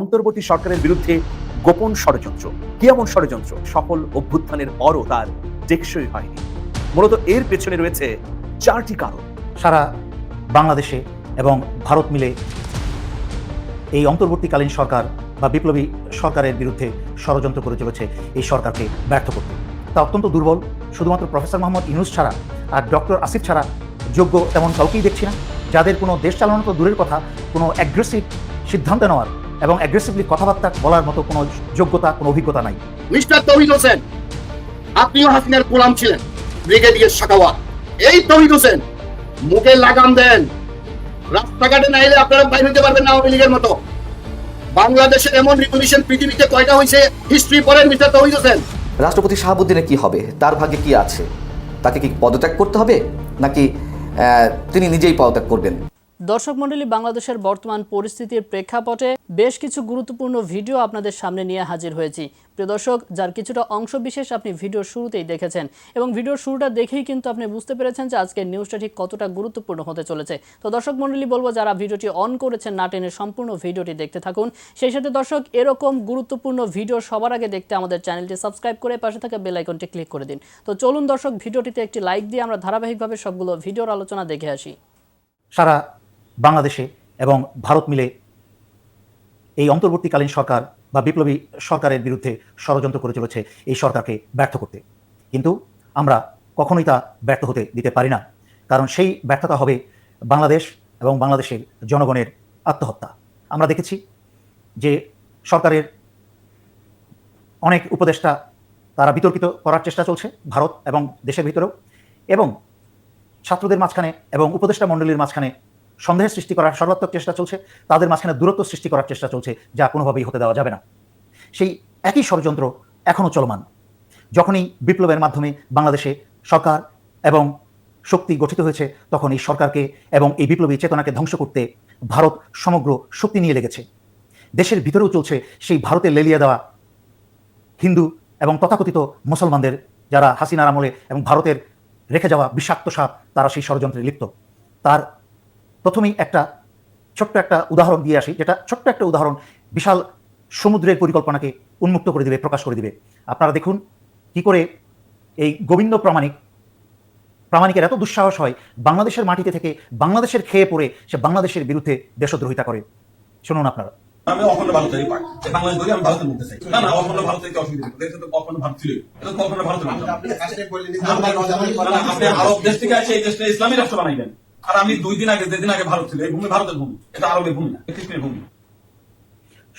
অন্তর্বর্তী সরকারের বিরুদ্ধে গোপন ষড়যন্ত্র। কি এমন ষড়যন্ত্র? সফল অভ্যুত্থানের পরও তার টেকসই হয়নি। মূলত এর পেছনে রয়েছে চারটি কারণ। সারা বাংলাদেশে এবং ভারত মিলে এই অন্তর্বর্তীকালীন সরকার বা বিপ্লবী সরকারের বিরুদ্ধে ষড়যন্ত্র করে চলেছে এই সরকারকে ব্যর্থ করতে। তা অত্যন্ত দুর্বল। শুধুমাত্র প্রফেসর মোহাম্মদ ইউনুস ছাড়া আর ডক্টর আসিফ ছাড়া যোগ্য তেমন কাউকেই দেখছি না। যাদের কোনো দেশ চালানো তো দূরের কথা, কোনো অ্যাগ্রেসিভ সিদ্ধান্ত নেওয়ার এবং অ্যাগ্রেসিভলি কথাবার্তা বলার মতো কোনো যোগ্যতা কোনো অভিজ্ঞতা নাই। মিস্টার তৌহিদ হোসেন আপনিও হাসিনার গোলাম ছিলেন ব্রিগেডিয়ার শাকাওয়াত এই তৌহিদ হোসেন মুখে লাগাম দেন। রাস্তাঘাটে না এলে আপনারা বাইরে হতে পারবেন না আওয়ামী লীগের মতো। বাংলাদেশের এমন রিভলিউশন পৃথিবীতে কয়টা হয়েছে হিস্ট্রি পড়েন মিস্টার তৌহিদ হোসেন। রাষ্ট্রপতি শাহাবুদ্দিনের কি হবে? তার ভাগ্যে কি আছে? তাকে কি পদত্যাগ করতে হবে? নাকি আহ, তিনি নিজেই পদত্যাগ করবেন? দর্শক মণ্ডলী, বাংলাদেশের বর্তমান পরিস্থিতির প্রেক্ষাপটে বেশ কিছু গুরুত্বপূর্ণ ভিডিও আপনাদের সামনে নিয়ে হাজির হয়েছি। প্রিয় দর্শক, যার কিছুটা অংশ বিশেষ আপনি ভিডিওর শুরুতেই দেখেছেন এবং ভিডিওর শুরুটা দেখেই কিন্তু আপনি বুঝতে পেরেছেন যে আজকের নিউজটা ঠিক কতটা গুরুত্বপূর্ণ হতে চলেছে। তো দর্শক মণ্ডলী, বলব যারা ভিডিওটি অন করেছেন, না টেনে সম্পূর্ণ ভিডিওটি দেখতে থাকুন। সেই সাথে দর্শক, এরকম গুরুত্বপূর্ণ ভিডিও সবার আগে দেখতে আমাদের চ্যানেলটি সাবস্ক্রাইব করে পাশে থাকা বেল আইকনটি ক্লিক করে দিন। তো চলুন দর্শক, ভিডিওটিতে একটি লাইক দিয়ে আমরা ধারাবাহিকভাবে সবগুলো ভিডিওর আলোচনা দেখে আসি। সারা বাংলাদেশে এবং ভারত মিলে এই অন্তর্বর্তীকালীন সরকার বা বিপ্লবী সরকারের বিরুদ্ধে ষড়যন্ত্র করে চলেছে এই সরকারকে ব্যর্থ করতে। কিন্তু আমরা কখনোই তা ব্যর্থ হতে দিতে পারি না, কারণ সেই ব্যর্থতা হবে বাংলাদেশ এবং বাংলাদেশের জনগণের আত্মহত্যা। আমরা দেখেছি যে সরকারের অনেক উপদেষ্টা তারা বিতর্কিত করার চেষ্টা চলছে ভারত এবং দেশের ভিতরেও এবং ছাত্রদের মাঝখানে এবং উপদেষ্টা মণ্ডলীর মাঝখানে সন্দেহের সৃষ্টি করার সর্বাত্মক চেষ্টা চলছে, তাদের মাঝখানে দূরত্ব সৃষ্টি করার চেষ্টা চলছে, যা কোনোভাবেই হতে দেওয়া যাবে না। সেই একই ষড়যন্ত্র এখনও চলমান। যখনই বিপ্লবের মাধ্যমে বাংলাদেশে সরকার এবং শক্তি গঠিত হয়েছে, তখন এই সরকারকে এবং এই বিপ্লবী চেতনাকে ধ্বংস করতে ভারত সমগ্র শক্তি নিয়ে লেগেছে। দেশের ভিতরেও চলছে সেই ভারতে লেলিয়ে দেওয়া হিন্দু এবং তথাকথিত মুসলমানদের, যারা হাসিনার আমলে এবং ভারতের রেখে যাওয়া বিষাক্ত সাপ, তারা সেই ষড়যন্ত্রে লিপ্ত। তার প্রথমেই একটা ছোট্ট একটা উদাহরণ দিয়ে আসি যেটা ছোট্ট একটা উদাহরণ বিশাল সমুদ্রের পরিকল্পনাকে উন্মুক্ত করে দিবে প্রকাশ করে দিবে। আপনারা দেখুন কি করে এই গোবিন্দ প্রামাণিক প্রামাণিকের এত দুঃসাহস হয় বাংলাদেশের মাটিতে থেকে বাংলাদেশের খেয়ে পড়ে সে বাংলাদেশের বিরুদ্ধে দেশদ্রোহিতা করে। শুনুন আপনারা। আমি অখণ্ড ভারতেরই পার্ট যে বাংলাদেশ আমি ভারতের মধ্যে চাই। না না অখণ্ড ভারত থেকে অসুবিধা দেশে তো অখণ্ড ভারত ছিল এটা তো অখণ্ড ভারতের আপনি আরব দেশ থেকে এসে এই দেশটা ইসলামী রাষ্ট্র বানাইবেন আর আমি দুই দিন আগে, যেদিন আগে ভারত ছিল, এই ভূমি ভারতের ভূমি। এটা আরবের ভূমি না, কৃষ্ণের ভূমি।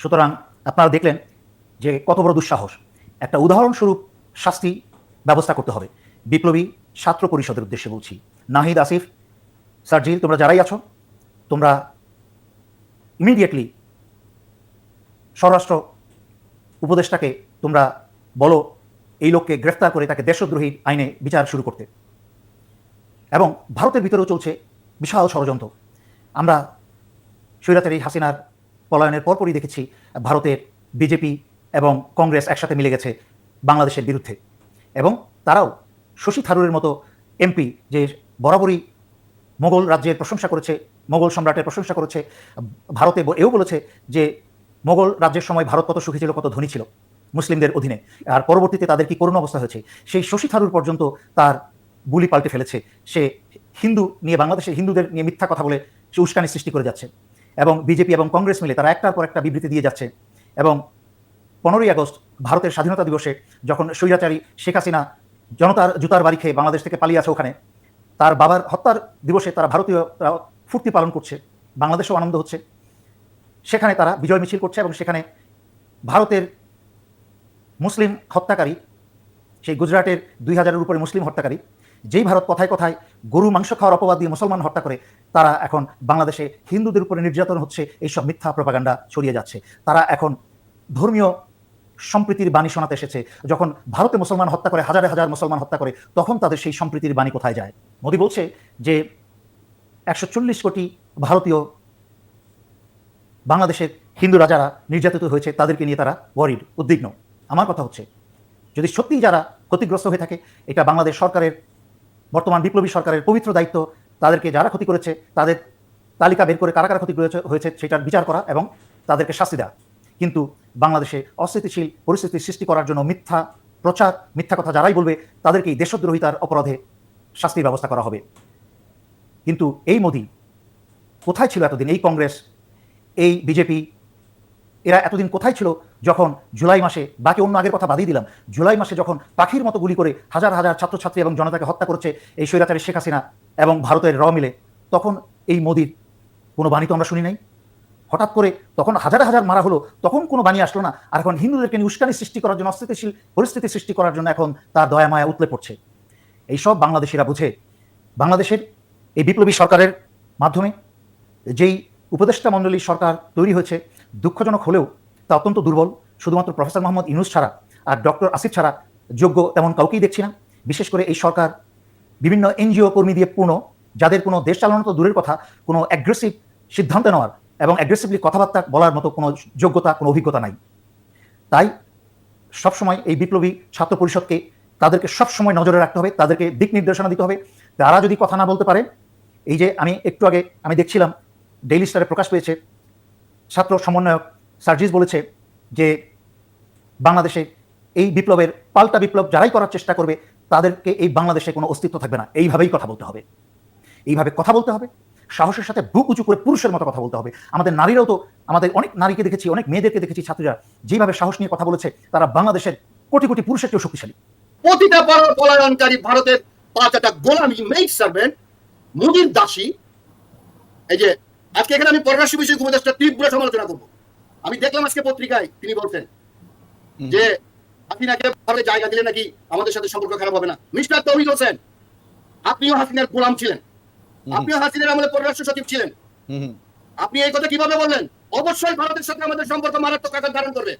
সুতরাং আপনারা দেখলেন যে কত বড় দুঃসাহস। একটা উদাহরণস্বরূপ শাস্তি ব্যবস্থা করতে হবে। বিপ্লবী ছাত্র পরিষদের উদ্দেশ্যে বলছি। নাহিদ আসিফ সার্জিল তোমরা যারাই আছো, তোমরা ইমিডিয়েটলি স্বরাষ্ট্র উপদেষ্টাকে তোমরা বলো, এই লোককে গ্রেফতার করে তাকে দেশদ্রোহী আইনে বিচার শুরু করতে। এবং ভারতের ভিতরেও চলছে বিশাল ষড়যন্ত্র। আমরা স্বৈরাচারী হাসিনার পলায়নের পরপরই দেখেছি ভারতের বিজেপি এবং কংগ্রেস একসাথে মিলে গেছে বাংলাদেশের বিরুদ্ধে। এবং তারাও শশী থারুরের মতো এমপি যে বরাবরই মোগল রাজ্যের প্রশংসা করেছে, মোগল সম্রাটের প্রশংসা করেছে, ভারতে এও বলেছে যে মোগল রাজ্যের সময় ভারত কত সুখী ছিল, কত ধনী ছিল মুসলিমদের অধীনে। আর পরবর্তীতে তাদের কি করুণ অবস্থা হয়েছে, সেই শশী থারুর পর্যন্ত তার বুলি পাল্টে ফেলেছে। সে হিন্দু নিয়ে বাংলাদেশের হিন্দুদের নিয়ে মিথ্যা কথা বলে সে উস্কানি সৃষ্টি করে যাচ্ছে। এবং বিজেপি এবং কংগ্রেস মিলে তারা একটার পর একটা বিবৃতি দিয়ে যাচ্ছে। এবং পনেরোই আগস্ট ভারতের স্বাধীনতা দিবসে যখন স্বৈরাচারী শেখ হাসিনা জনতার জুতার বাড়ি খেয়ে বাংলাদেশ থেকে পালিয়ে আছে ওখানে, তার বাবার হত্যার দিবসে তারা ভারতীয় ফুর্তি পালন করছে, বাংলাদেশেও আনন্দ হচ্ছে। সেখানে তারা বিজয় মিছিল করছে এবং সেখানে ভারতের মুসলিম হত্যাকারী, সেই গুজরাটের দুই হাজারের উপরে মুসলিম হত্যাকারী যেই ভারত কথায় কথায় গরু মাংস খাওয়ার অপবাদ দিয়ে মুসলমান হত্যা করে, তারা এখন বাংলাদেশে হিন্দুদের উপরে নির্যাতন হচ্ছে এইসব মিথ্যা প্রপাগান্ডা ছড়িয়ে যাচ্ছে। তারা এখন ধর্মীয় সম্প্রীতির বাণী শোনাতে এসেছে। যখন ভারতে মুসলমান হত্যা করে, হাজারে হাজার মুসলমান হত্যা করে, তখন তাদের সেই সম্প্রীতির বাণী কোথায় যায়? মোদী বলছে যে, একশো চল্লিশ কোটি ভারতীয় বাংলাদেশের হিন্দু রাজারা নির্যাতিত হয়েছে, তাদেরকে নিয়ে তারা ওয়ারিড উদ্বিগ্ন। আমার কথা হচ্ছে, যদি সত্যিই যারা ক্ষতিগ্রস্ত হয়ে থাকে, এটা বাংলাদেশ সরকারের বর্তমান বিপ্লবী সরকারের পবিত্র দায়িত্ব তাদেরকে যারা ক্ষতি করেছে, তাদের তালিকা বের করে কারা কারা ক্ষতি করেছে, হয়েছে সেটার বিচার করা এবং তাদেরকে শাস্তি দেওয়া। কিন্তু বাংলাদেশে অস্থিতিশীল পরিস্থিতি সৃষ্টি করার জন্য মিথ্যা প্রচার, মিথ্যা কথা যারাই বলবে তাদেরকেই দেশদ্রোহিতার অপরাধে শাস্তির ব্যবস্থা করা হবে। কিন্তু এই মোদি কোথায় ছিল এতদিন? এই কংগ্রেস, এই বিজেপি এরা এতদিন কোথায় ছিল? যখন জুলাই মাসে, বাকি অন্য আগের কথা বাদিয়ে দিলাম, জুলাই মাসে যখন পাখির মতো গুলি করে হাজার হাজার ছাত্রছাত্রী এবং জনতাকে হত্যা করেছে এই স্বৈরাচারী শেখ হাসিনা এবং ভারতের র মিলে, তখন এই মোদির কোনো বাণী তো আমরা শুনি নাই? হঠাৎ করে তখন হাজার হাজার মারা হলো, তখন কোনো বাণী আসলো না। আর এখন হিন্দুদেরকে নিয়ে উস্কানি সৃষ্টি করার জন্য, অস্থিতিশীল পরিস্থিতি সৃষ্টি করার জন্য এখন তার দয়া মায়া উতলে পড়ছে। এইসব বাংলাদেশিরা বুঝে, বাংলাদেশের এই বিপ্লবী সরকারের মাধ্যমে যেই উপদেষ্টা মণ্ডলীর সরকার তৈরি হয়েছে দুঃখজনক হলেও তা অত্যন্ত দুর্বল। শুধুমাত্র প্রফেসর মোহাম্মদ ইউনুস ছাড়া আর ডক্টর আসিফ ছাড়া যোগ্য তেমন কাউকেই দেখছি না। বিশেষ করে এই সরকার বিভিন্ন এনজিও কর্মী দিয়ে পূর্ণ, যাদের কোনো দেশ চালানো তো দূরের কথা, কোনো অ্যাগ্রেসিভ সিদ্ধান্ত নেওয়ার এবং অ্যাগ্রেসিভলি কথাবার্তা বলার মতো কোনো যোগ্যতা, কোনো অভিজ্ঞতা নাই। তাই সবসময় এই বিপ্লবী ছাত্র পরিষদকে তাদেরকে সবসময় নজরে রাখতে হবে, তাদেরকে দিক নির্দেশনা দিতে হবে। তারা যদি কথা না বলতে পারে, এই যে আমি একটু আগে আমি দেখছিলাম ডেইলি স্টারে প্রকাশ পেয়েছে ছাত্র সমন্বয়ক সার্জিস বলেছে যে বাংলাদেশে এই বিপ্লবের পাল্টা বিপ্লব যারাই করার চেষ্টা করবে, তাদেরকে এই বাংলাদেশে কোনো অস্তিত্ব থাকবে না। এইভাবেই কথা বলতে হবে। এইভাবে কথা বলতে হবে। সাহসের সাথে বুক উঁচু করে পুরুষের মতো কথা বলতে হবে। আমাদের নারীরাও তো, আমাদের অনেক নারীকে দেখেছি, অনেক মেয়েদেরকে দেখেছি, ছাত্রীরা যেভাবে সাহস নিয়ে কথা বলেছে, তারা বাংলাদেশের কোটি কোটি পুরুষের চেয়েও শক্তিশালী। প্রতিটা পলায়নকারী ভারতের পাঁচটা গোলামি মেইড সার্ভেন্ট মুদির দাসী, এই যে আজকে এখানে আমি পররাষ্ট্র বিষয়ক উপদেষ্টা তীব্র সমালোচনা করব। আমি দেখলাম আজকে পত্রিকায় তিনি বলছেন যে হাসিনাকে ভারতে জায়গা দিলে নাকি আমাদের সাথে সম্পর্ক খারাপ হবে না? মিস্টার তৌহিদ হোসেন আপনিও হাসিনার গোলাম ছিলেন। আপনিও হাসিনার আমাদের পররাষ্ট্র সচিব ছিলেন। আপনি এই কথা কীভাবে বললেন? অবশ্যই ভারতের সাথে আমাদের সম্পর্ক মারাত্মক আকার ধারণ করবে।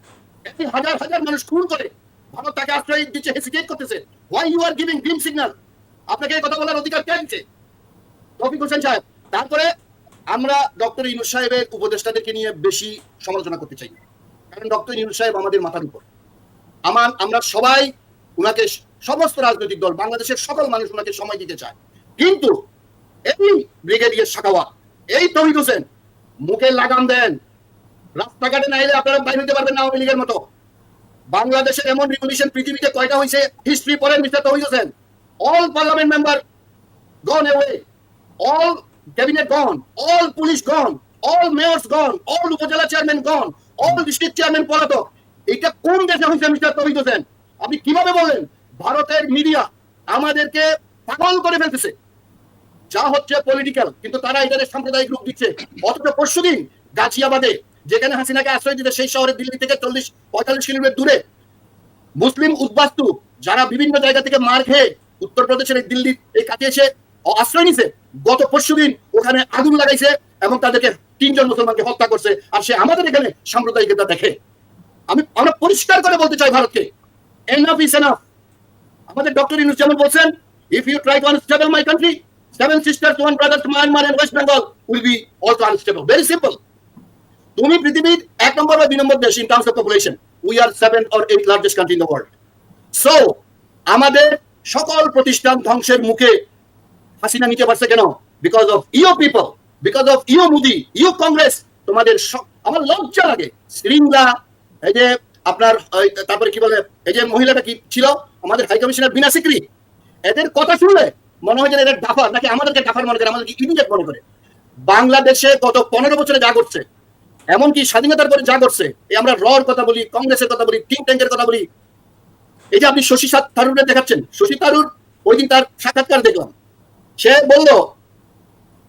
একটি হাজার হাজার মানুষ খুন করে ভারত তাকে আশ্রয় দিচ্ছে হেসিটেট করতেছে। Why you are giving green signal আপনাকে এই কথা বলার অধিকার কে দিচ্ছে? রফিক হোসেন সাহেব তারপরে আমরা ডক্টর ইনুস সাহেবের উপদেষ্টাদেরকে নিয়ে বেশি সমালোচনা করতে চাই। কারণ ডক্টর ইনুস সাহেব আমাদের মাথার উপর। আমার, আমরা সবাই উনাকে সমস্ত রাজনৈতিক দল, বাংলাদেশের সকল মানুষ উনাকে সময় দিতে চায়। কিন্তু এই ব্রিগেডিয়ার শাখাওয়াত এই তহিদ হোসেন, মুখে লাগাম দেন। রাস্তাঘাটে না এলে আপনারা বাইরে হতে পারবেন না আওয়ামী লীগের মতো। বাংলাদেশের এমন রিভলিউশন পৃথিবীতে কয়টা হয়েছে? হিস্ট্রি পড়েন mister Tohid Hossain. All parliament member gone away all cabinet gone all police gone all mayors gone all upazila chairman gone all district chairman পলাতক। এটা কোন দেশে হয়েছে মিস্টার তহিদ হোসেন? আপনি কীভাবে বলেন? ভারতের মিডিয়া আমাদেরকে পাগল করে ফেলতেছে। যা হচ্ছে পলিটিক্যাল কিন্তু তারা এটাকে সাম্প্রদায়িক রূপ দিচ্ছে। অথচ পরশুদিন গাছিয়াবাদে যেখানে হাসিনাকে আশ্রয় দিতে সেই শহরে দিল্লি থেকে চল্লিশ, পঁয়তাল্লিশ কিলোমিটার দূরে, মুসলিম উদ্বাস্তু, যারা বিভিন্ন জায়গা থেকে মার খেয়ে উত্তরপ্রদেশের এই দিল্লির এই কাছে এসে আশ্রয় নিছে গত পরশুদিন ওখানে আগুন লাগাইছে এবং তাদেরকে তিনজন মুসলমানকে হত্যা করছে আর সে আমাদের এখানে সাম্প্রদায়িকতা দেখে। আমি, আমরা পরিষ্কার করে বলতে চাই ভারতকে এনাফ ইস এনাফ আমাদের ডক্টর ইনুস যেমন বলছেন if you try to unstable my country seven brothers Myanmar and West Bengal will be also unstable very simple তুমি পৃথিবীর এক নম্বর বা দুই নম্বর দেশ in terms of population we are seven or eight largest country in the world so আমাদের সকল প্রতিষ্ঠান ধ্বংসের মুখে হাসিনা নিতে পারছে কেন? Because of you people because of you Modi you Congress তোমাদের আমার লজ্জা লাগে। শ্রীঙ্গা এই যে আপনার তারপরে কি বলে, এই যে মহিলাটা কি ছিল? আমাদের হাই কমিশনার বিনা সিকরি। এদের কথা শুনলে মনে হয় যে এদের ডাফার নাকি আমাদেরকে ডাফার মনে করে, আমাদেরকে ইডিয়েট মনে করে। বাংলাদেশে গত পনেরো বছরে যা করছে এমনকি স্বাধীনতার পরে যা করছে এই আমরা রর কথা বলি, কংগ্রেসের কথা বলি থিঙ্ক ট্যাঙ্কের কথা বলি। এই যে আপনি শশী থারুরের দেখাচ্ছেন, শশী থারুর ওই দিন তার সাক্ষাৎকার দেখলাম। সে বলল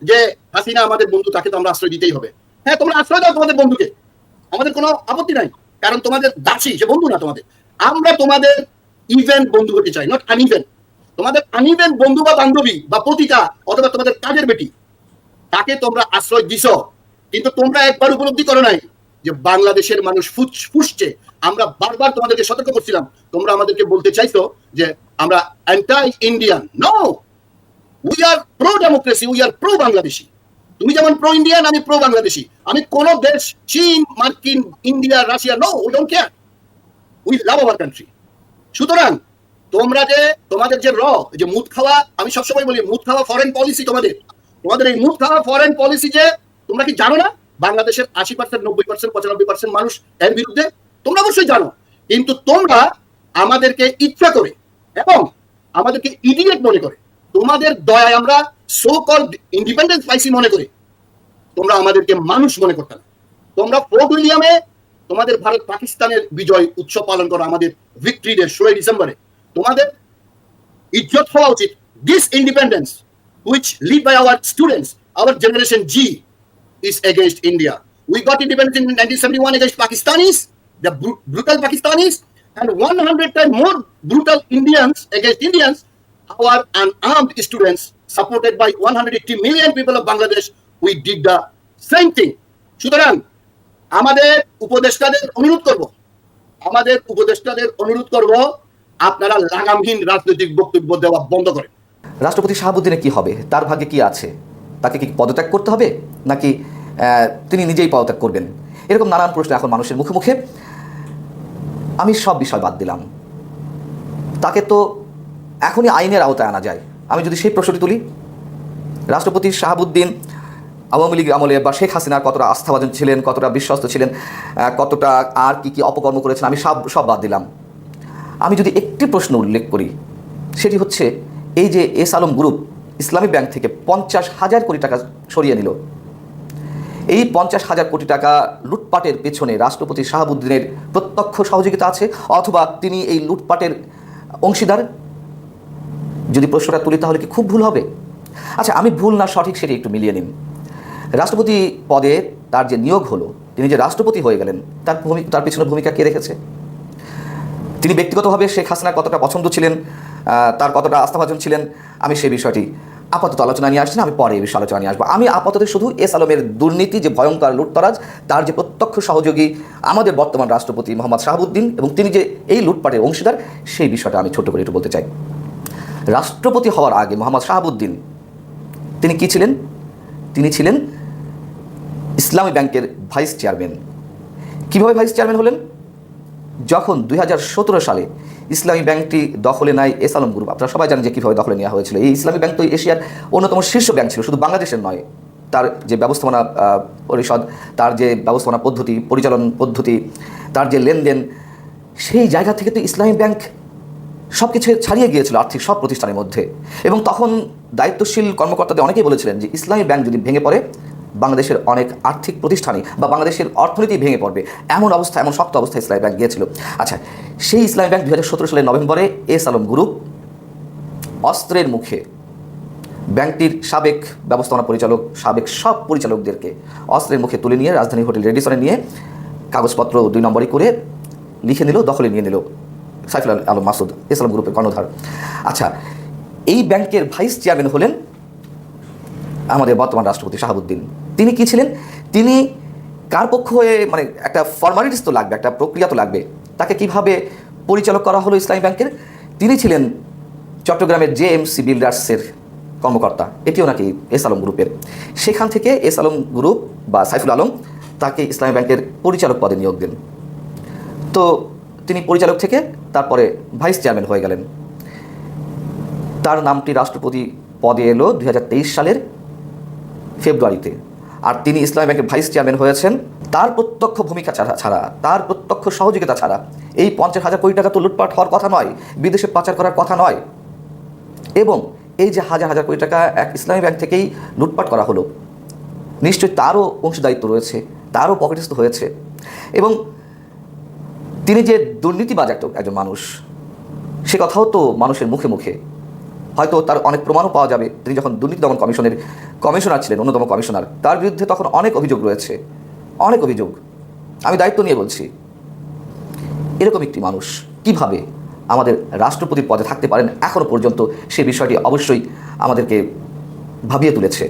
যে, হাসিনা আমাদের বন্ধু, তাকে তো আমরা আশ্রয় দিতেই হবে। হ্যাঁ তোমরা আশ্রয় দাও তোমাদের বন্ধুকে। আমাদের কোনো আপত্তি নাই। কারণ তোমাদের দাসী, সে বন্ধু না তোমাদের। আমরা তোমাদের ইভেন্ট বন্ধু হতে চাই নট আনইভেন্ট তোমাদের আনইভেন্ট বন্ধু বা বান্ধবী বা পতিতা অথবা তোমাদের কাজের বেটি, তাকে তোমরা আশ্রয় দিছ। কিন্তু তোমরা একবার উপলব্ধি করো নাই যে বাংলাদেশের মানুষ ফুস- ফুসছে। আমরা বারবার তোমাদেরকে সতর্ক করছিলাম। তোমরা আমাদেরকে বলতে চাইছো যে আমরা anti Indian no we are pro democracy we are pro Bangladeshi তুমি যেমন প্রো ইন্ডিয়ান আমি প্রো বাংলাদেশি আমি কোন দেশ, চীন, মার্কিন, India, Russia no we don't care we love our country সুতরাং তোমরা যে, তোমাদের যে র যে মুদ খাওয়া, আমি সবসময় বলি, মুদ খাওয়া ফরেন পলিসি তোমাদের। তোমাদের এই মুদ খাওয়া ফরেন পলিসি যে, তোমরা কি জানো না? বাংলাদেশের আশি পার্সেন্ট নব্বই পার্সেন্ট পঁচানব্বই পার্সেন্ট মানুষ এর বিরুদ্ধে, তোমরা অবশ্যই জানো। কিন্তু তোমরা আমাদেরকে ইচ্ছা করে এবং আমাদেরকে ইডিয়েট মনে করে। তোমাদের দয়ায় আমরা সো কল ইন্ডিপেন্ডেন্স পাইছি মনে করি তোমরা আমাদেরকে মানুষ মনে করতে না তোমরা ফোর্ট উইলিয়ামে তোমাদের ভারত পাকিস্তানের বিজয় উৎসব পালন করো আমাদের ভিক্টরি ডে ষোলোই ডিসেম্বরে তোমাদের ইজ্জত হওয়া উচিত this independence which lead by our students, our generation G is against India. We got independence in 1971 against Pakistanis, the bru- brutal Pakistanis, and 100 times more brutal Indians against Indians. Our unarmed students, supported by 180 million people of Bangladesh, we did the same thing. সুতরাং আমাদের উপদেষ্টাদের অনুরোধ করব। আমাদের উপদেষ্টাদের অনুরোধ করব আপনারা লাগামহীন রাজনৈতিক বক্তব্য দেওয়া বন্ধ করেন। রাষ্ট্রপতি শাহাবুদ্দিনের কি হবে? তার ভাগ্যে কি আছে? তাকে কি পদত্যাগ করতে হবে? নাকি তিনি নিজেই পদত্যাগ করবেন? এরকম নানান প্রশ্ন এখন মানুষের মুখে মুখে। আমি সব বিষয় বাদ দিলাম। তাকে তো এখনই আইনের আওতায় আনা যায়। আমি যদি সেই প্রশ্নটি তুলি, রাষ্ট্রপতি শাহাবুদ্দিন আওয়ামী লীগ আমলে বা শেখ হাসিনা কতটা আস্থাভাজন ছিলেন, কতটা বিশ্বস্ত ছিলেন কতটা আর কি কি অপকর্ম করেছেন, আমি সব সব বাদ দিলাম। আমি যদি একটি প্রশ্ন উল্লেখ করি, সেটি হচ্ছে এই যে S Alam Group Islami Bank থেকে পঞ্চাশ হাজার কোটি টাকা সরিয়ে নিল। এই পঞ্চাশ হাজার কোটি টাকা লুটপাটের পেছনে রাষ্ট্রপতি শাহাবুদ্দিনের প্রত্যক্ষ সহযোগিতা আছে, অথবা তিনি এই লুটপাটের অংশীদার? যদি প্রশ্নটা তুলি তাহলে কি খুব ভুল হবে? আচ্ছা আমি ভুল না সঠিক সেটি একটু মিলিয়ে নিন। রাষ্ট্রপতি পদে তার যে নিয়োগ হলো, তিনি যে রাষ্ট্রপতি হয়ে গেলেন, তার ভূমি, তার পিছনে ভূমিকা কে রেখেছে? তিনি ব্যক্তিগতভাবে শেখ হাসিনার কতটা পছন্দ ছিলেন তার কতটা আস্থাভাজন ছিলেন, আমি সেই বিষয়টি আপাতত আলোচনা নিয়ে আসছি না, আমি পরে এই বিষয়ে আলোচনা নিয়ে আসব। আমি আপাতত শুধু এস আলমের দুর্নীতি, যে ভয়ঙ্কর লুটতরাজ, তার যে প্রত্যক্ষ সহযোগী আমাদের বর্তমান রাষ্ট্রপতি মোহাম্মদ শাহাবুদ্দিন এবং তিনি যে এই লুটপাটের অংশীদার, সেই বিষয়টা আমি ছোট করে একটু বলতে চাই। রাষ্ট্রপতি হওয়ার আগে মোহাম্মদ শাহাবুদ্দিন, তিনি কি ছিলেন? তিনি ছিলেন ইসলামী ব্যাংকের ভাইস চেয়ারম্যান। কীভাবে ভাইস চেয়ারম্যান হলেন? যখন দুই হাজার সতেরো সালে ইসলামী ব্যাংকটি দখলে নেয় এস আলম গ্রুপ, আপনারা সবাই জানেন যে কীভাবে দখলে নেওয়া হয়েছিল। এই ইসলামী ব্যাংক তো এশিয়ার অন্যতম শীর্ষ ব্যাংক ছিল, শুধু বাংলাদেশের নয়, তার যে ব্যবস্থাপনা পরিষদ, তার যে ব্যবস্থাপনা পদ্ধতি, পরিচালন পদ্ধতি, তার যে লেনদেন, সেই জায়গা থেকে তো ইসলামী ব্যাংক সব কিছু ছাড়িয়ে গিয়েছিল আর্থিক সব প্রতিষ্ঠানের মধ্যে। এবং তখন দায়িত্বশীল কর্মকর্তাদের অনেকেই বলেছিলেন যে ইসলামী ব্যাংক যদি ভেঙে পড়ে, বাংলাদেশের অনেক আর্থিক প্রতিষ্ঠানই বা বাংলাদেশের অর্থনীতি ভেঙে পড়বে। এমন অবস্থা, এমন শক্ত অবস্থায় ইসলামী ব্যাংক গিয়েছিল। আচ্ছা সেই ইসলামী ব্যাংক দু হাজার সতেরো সালের নভেম্বরে এস আলম গ্রুপ অস্ত্রের মুখে ব্যাংকটির সাবেক ব্যবস্থাপনা পরিচালক, সাবেক সব পরিচালকদেরকে অস্ত্রের মুখে তুলে নিয়ে রাজধানী হোটেল রেডিসনে নিয়ে কাগজপত্র দুই নম্বরই করে লিখে নিল, দখলে নিয়ে নিল। সাইফুল আলম মাসুদ, ইসলাম গ্রুপের কর্ণধার। আচ্ছা এই ব্যাংকের ভাইস চেয়ারম্যান হলেন আমাদের বর্তমান রাষ্ট্রপতি শাহাবুদ্দিন। তিনি কি ছিলেন? তিনি কার পক্ষ হয়ে মানে একটা ফর্মালিটিস তো লাগবে, একটা প্রক্রিয়া তো লাগবে, তাকে কীভাবে পরিচালক করা হলো ইসলামী ব্যাংকের? তিনি ছিলেন চট্টগ্রামের জে এম সি বিল্ডার্সের কর্মকর্তা, এটিও নাকি এস আলম গ্রুপের। সেখান থেকে এস আলম গ্রুপ বা সাইফুল আলম তাকে ইসলামী ব্যাংকের পরিচালক পদে নিয়োগ দেন। তো তিনি পরিচালক থেকে তারপরে ভাইস চেয়ারম্যান হয়ে গেলেন। তার নামটি রাষ্ট্রপতি পদে এলো দুই হাজার তেইশ সালের ফেব্রুয়ারিতে। আর তিনি ইসলামী ব্যাংকের ভাইস চেয়ারম্যান হয়েছেন। তার প্রত্যক্ষ ভূমিকা ছাড়া ছাড়া, তার প্রত্যক্ষ সহযোগিতা ছাড়া এই পঞ্চাশ হাজার কোটি টাকা তো লুটপাট হওয়ার কথা নয়, বিদেশে পাচার করার কথা নয়। এবং এই যে হাজার হাজার কোটি টাকা এক ইসলামী ব্যাংক থেকেই লুটপাট করা হলো, নিশ্চয়ই তারও অংশীদারিত্ব রয়েছে, তারও পকেটস্থ হয়েছে। এবং তিনি যে দুর্নীতিবাজ একজন মানুষ, সে কথাও তো মানুষের মুখে মুখে। হয়তো তার অনেক প্রমাণও পাওয়া যাবে। তিনি যখন দুর্নীতি দমন কমিশনের কমিশনার ছিলেন, অন্যতম কমিশনার, তার বিরুদ্ধে তখন অনেক অভিযোগ রয়েছে। অনেক অভিযোগ। আমি দায়িত্ব নিয়ে বলছি, এরকম একটি মানুষ কীভাবে আমাদের রাষ্ট্রপতির পদে থাকতে পারেন এখনও পর্যন্ত সে বিষয়টি অবশ্যই আমাদেরকে ভাবিয়ে তুলেছে।